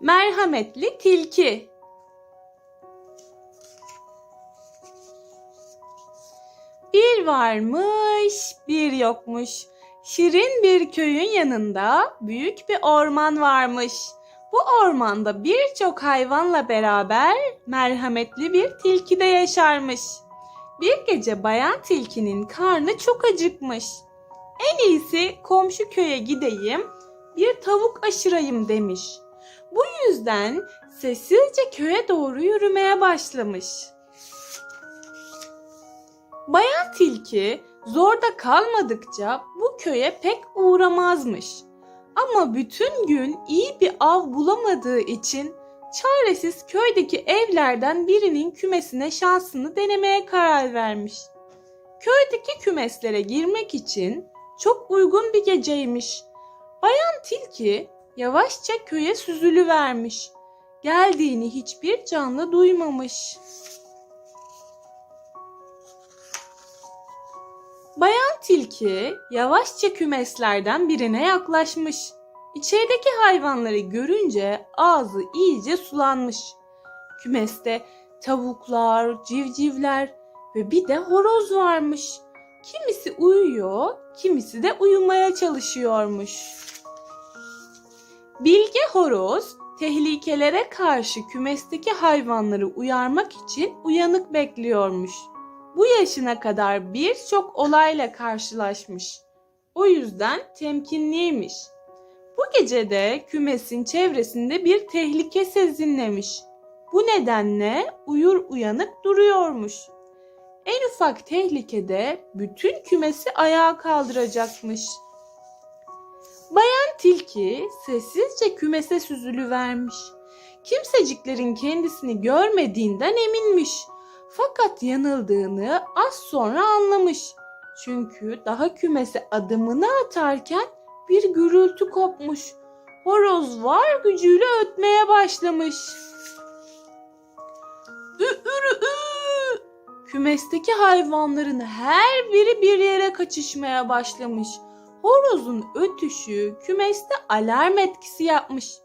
Merhametli tilki. Bir varmış, bir yokmuş. Şirin bir köyün yanında büyük bir orman varmış. Bu ormanda birçok hayvanla beraber merhametli bir tilki de yaşarmış. Bir gece bayan tilkinin karnı çok acıkmış. En iyisi komşu köye gideyim, bir tavuk aşırayım demiş. Bu yüzden sessizce köye doğru yürümeye başlamış. Bayan tilki zorda kalmadıkça bu köye pek uğramazmış. Ama bütün gün iyi bir av bulamadığı için çaresiz köydeki evlerden birinin kümesine şansını denemeye karar vermiş. Köydeki kümeslere girmek için çok uygun bir geceymiş. Bayan tilki yavaşça köye süzülü vermiş. Geldiğini hiçbir canlı duymamış. Bayan tilki yavaşça kümeslerden birine yaklaşmış. İçerideki hayvanları görünce ağzı iyice sulanmış. Kümeste tavuklar, civcivler ve bir de horoz varmış. Kimisi uyuyor, kimisi de uyumaya çalışıyormuş. Bilge horoz tehlikelere karşı kümesteki hayvanları uyarmak için uyanık bekliyormuş. Bu yaşına kadar birçok olayla karşılaşmış. O yüzden temkinliymiş. Bu gece de kümesin çevresinde bir tehlike sezinlemiş. Bu nedenle uyur uyanık duruyormuş. En ufak tehlikede bütün kümesi ayağa kaldıracakmış. Tilki sessizce kümese süzülü vermiş. Kimseciklerin kendisini görmediğinden eminmiş. Fakat yanıldığını az sonra anlamış. Çünkü daha kümese adımını atarken bir gürültü kopmuş. Horoz var gücüyle ötmeye başlamış. Ü ürü ü. Kümesteki hayvanların her biri bir yere kaçışmaya başlamış. Horozun ötüşü kümeste alarm etkisi yapmış.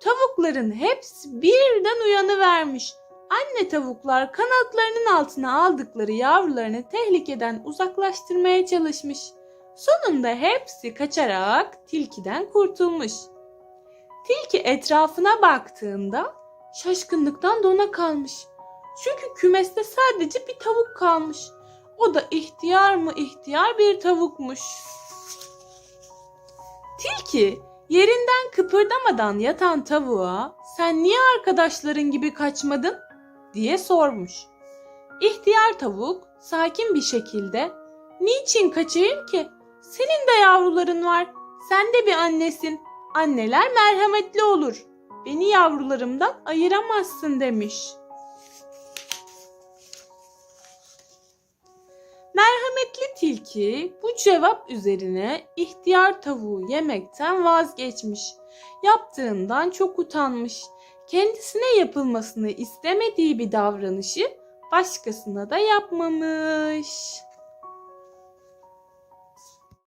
Tavukların hepsi birden uyanıvermiş. Anne tavuklar kanatlarının altına aldıkları yavrularını tehlikeden uzaklaştırmaya çalışmış. Sonunda hepsi kaçarak tilkiden kurtulmuş. Tilki etrafına baktığında şaşkınlıktan dona kalmış. Çünkü kümeste sadece bir tavuk kalmış. O da ihtiyar mı ihtiyar bir tavukmuş. Tilki yerinden kıpırdamadan yatan tavuğa sen niye arkadaşların gibi kaçmadın diye sormuş. İhtiyar tavuk sakin bir şekilde niçin kaçayım ki? Senin de yavruların var. Sen de bir annesin. Anneler merhametli olur. Beni yavrularımdan ayıramazsın demiş. Tilki bu cevap üzerine ihtiyar tavuğu yemekten vazgeçmiş. Yaptığından çok utanmış. Kendisine yapılmasını istemediği bir davranışı başkasına da yapmamış.